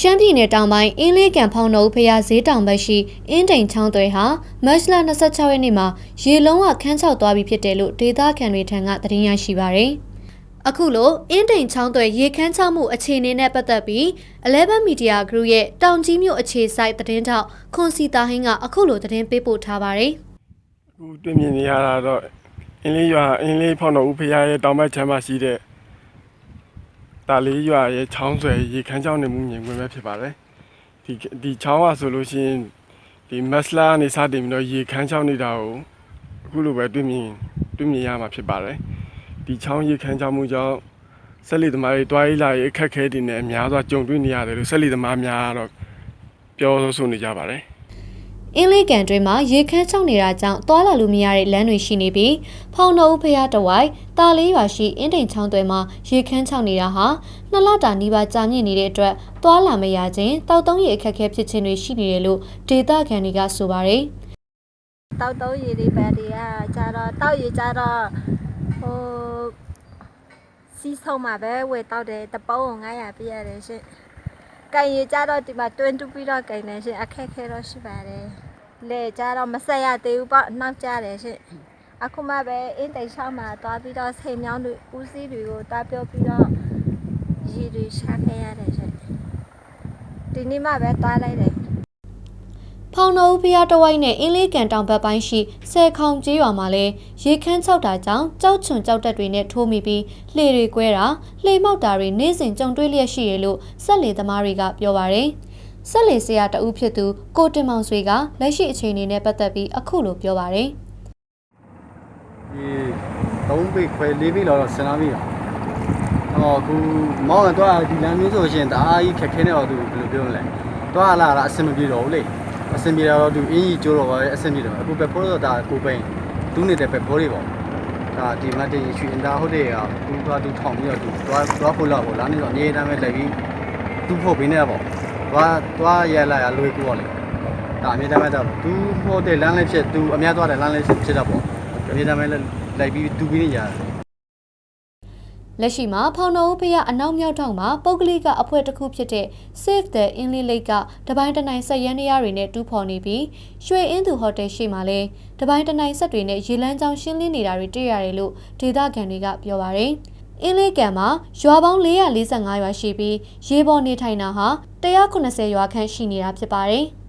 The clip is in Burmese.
ရှမ်းပြည်နယ်တောင်ပိုင်းအင်းလေးကန်ဖောင်တော်ဖျားဈေးတောင်ဘက်ရှိအင်းတိန်ချောင်းသွဲဟာမတ်လ26ရက်နေ့မှာရေလုံးဝခန်းချောက်သွားပြီဖြစ်တယ်လို့ဒေသခံတွေထံကသတင်းရရှိပါရယ်။အခုလိုအင်းတိန်ချောင်းသွဲရေခန်းချောက်မှုအခြေအနေနဲ့ပတ်သက်ပြီး11 Media Group ရဲ့တောင်ကြီးမြို့အခြေစိုက်သတင်းထောက်ခွန်စီတာဟင်းကအခုလိုသတင်းပေးပို့ထားပါရယ်။အခုတွေ့မြင်နေရတာတော့အင်းလေးရွာအင်းလေးဖောင်တော်ဦးဖရားရဲ့တောင်ဘက်ချမ်းမှာရှိတဲ့ တာလေးရွာရဲ့ချောင်းဆွဲရေခမ်းချောင်းနေမှုမြင်ကွင်းပဲဖြစ်ပါတယ်ဒီဒီချောင်းကဆိုလို့ရှိရင်ဒီမက်စလာနေစတင်ပြီးတော့ရေခမ်းချောင်းနေတာကိုအခုလိုပဲတွေ့မြင်တွေ့မြင်ရမှာဖြစ်ပါတယ်ဒီချောင်းရေခမ်းချောင်းမှုကြောင့်ဆက်လီသမားတွေတွားရေးလာရေးအခက်အခဲတွေနဲ့အများစွာကြုံတွေ့နေရတယ်လို့ဆက်လီသမားများကတော့ပြောဆိုနေကြပါတယ် အင်းလေးကန်တွင်မှာရေခမ်းချောက်နေတာကြောင့်သွာလာလို့မရတဲ့လမ်းတွေရှိနေပြီးဖောင်တော်ဦးဖျားတဝိုက်တာလေးရွာရှိအင်းတိန်ချောင်းသွဲမှာရေခမ်းချောက်နေတာဟာနှစ်လတာနီးပါးကြာမြင့်နေတဲ့အတွက်သွာလာမရခြင်းတောက်တုံးရေအခက်အခဲဖြစ်ခြင်းတွေရှိနေတယ်လို့ဒေသခံတွေကဆိုပါတယ်တောက်တော့ရည်တွေပဲတွေကကြတော့တောက်ရည်ကြတော့ဟိုစီးဆုံးမှာပဲဝယ်တောက်တယ်တပုံး900ပြရတယ်ရှင်။ ကန်ရည်ကြတော့ဒီမှာတွင်းတူပြီးတော့ကန်နေရှင်အခက်ခဲတော့ရှိပါတယ်။လေကြတော့မဆက်ရသေးဘူးပေါ့နောက်ကြတယ်ရှင်။အခုမှပဲအင်းတိတ်ဆောင်မှာသွားပြီးတော့ဆိမ်မြောင်းတွေဦးစီးတွေကိုတားပြောပြီးတော့ရည်တွေရှာခဲ့ရတယ်ရှင်။ဒီနေ့မှပဲသွားလိုက်တယ် ဖောင်တော်ဦးဖျားတဝိုက်နဲ့အင်းလေးကန်တောင်ဘက်ပိုင်းရှိဆယ်ခေါင်ကျေးရွာမှာလည်းရေခမ်းချောက်တာကြောင့်ကြောက်ချွန်ကြောက်တက်တွေနဲ့ထိုးမိပြီးလှေတွေကွဲတာလှေမောက်တာတွေနေ့စဉ်ကြုံတွေ့လျက်ရှိရလို့ဆက်လေသမားတွေကပြောပါတယ်။ဆက်လေဆရာတဦးဖြစ်သူကိုတင်မောင်ဆွေကလက်ရှိအခြေအနေနဲ့ပတ်သက်ပြီးအခုလိုပြောပါတယ်ဒီ3ပိတ်ခွဲ4ပိတ်လောက်တော့ဆင်လာပြီတော့အော်ခုမောင်းတော့ဒီလမ်းမျိုးဆိုရှင်တအားကြီးခက်ခဲနေတော့သူဘယ်လိုပြောမလဲတွားလာတာအဆင်မပြေတော့ဘူးလေ အဆင်ပြေတော့သူအင်းကြီးကျိုးတော့ပဲအဆင်ပြေတော့အခုပဲဖိုးတော့ဒါကိုပိန်သူနေတဲ့ပဲဖိုးတွေပေါ့ဒါဒီမတ်တင်ရွှေအင်တာဟုတ်တယ်ကသူသွားသူထောင်ပြီးတော့သူသွားသွားဖို့လောက်ပေါ့လားနေတော့အနေတိုင်းပဲလိုက်ပြီးသူ့ဖို့ပေးနေတာပေါ့သွားသွားရလာရလွေးကူပေါ့လေဒါအမြဲတမ်းပဲတော့သူဖို့တဲ့လမ်းလေးဖြစ်သူအများသွားတယ်လမ်းလေးဖြစ်တော့ပေါ့အမြဲတမ်းပဲလိုက်ပြီးသူပြီးနေရတယ်။ လက်ရှိမှာဖောင်တော်ဦးဖျားအနောက်မြောက်ထောင်မှာပုဂ္ဂလိကအဖွဲ့တစ်ခုဖြစ်တဲ့ Save the Inland Lake ကတပိုင်းတနိုင်ဆက်ရန်နေရတွေနဲ့တူးဖော်နေပြီးရွှေအင်းသူဟိုတယ်ရှိမှလည်းတပိုင်းတနိုင်ဆက်တွေနဲ့ရေလန်းချောင်းရှင်းလင်းနေတာတွေတွေ့ရတယ်လို့ဒေသခံတွေကပြောပါတယ်။အင်းလေးကန်မှာရွာပေါင်း445ရွာရှိပြီးရေပေါ်နေထိုင်တာဟာ190ရွာခန့်ရှိနေတာဖြစ်ပါတယ်။